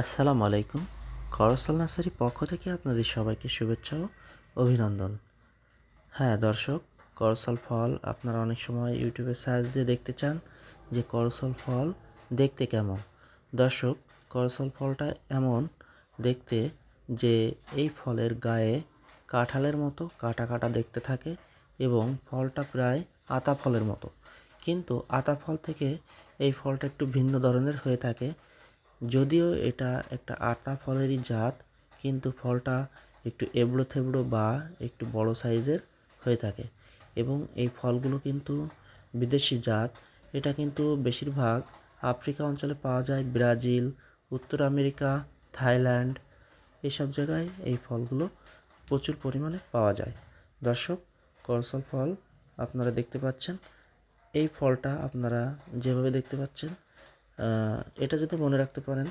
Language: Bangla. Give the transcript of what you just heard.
আসসালামু আলাইকুম। করসল নার্সারি পক্ষ থেকে আপনাদের সবাইকে শুভেচ্ছা ও অভিনন্দন। হ্যাঁ দর্শক করসল ফল আপনারা অনেক সময় ইউটিউবে সার্চ দিয়ে দেখতে চান যে করসল ফল দেখতে কেমন। দর্শক করসল ফলটা এমন দেখতে যে এই ফলের গায়ে কাঁঠালের মতো কাটা কাটা দেখতে থাকে এবং ফলটা প্রায় আতা ফলের মতো। কিন্তু আতা ফল থেকে এই ফলটা একটু ভিন্ন ধরনের হয়ে থাকে যদিও এটা একটা আতা ফলেরই জাত, কিন্তু ফলটা একটু এবড়ো থেবড়ো বা একটু বড় সাইজের হয়ে থাকে। এবং এই ফলগুলো কিন্তু বিদেশি জাত। এটা কিন্তু বেশিরভাগ আফ্রিকা অঞ্চলে পাওয়া যায়। ব্রাজিল, উত্তর আমেরিকা, থাইল্যান্ড এইসব জায়গায় এই ফলগুলো প্রচুর পরিমাণে পাওয়া যায়। দর্শক করসল ফল আপনারা দেখতে পাচ্ছেন। এই ফলটা আপনারা যেভাবে দেখতে পাচ্ছেন এটা যদি মনে রাখতে পারেন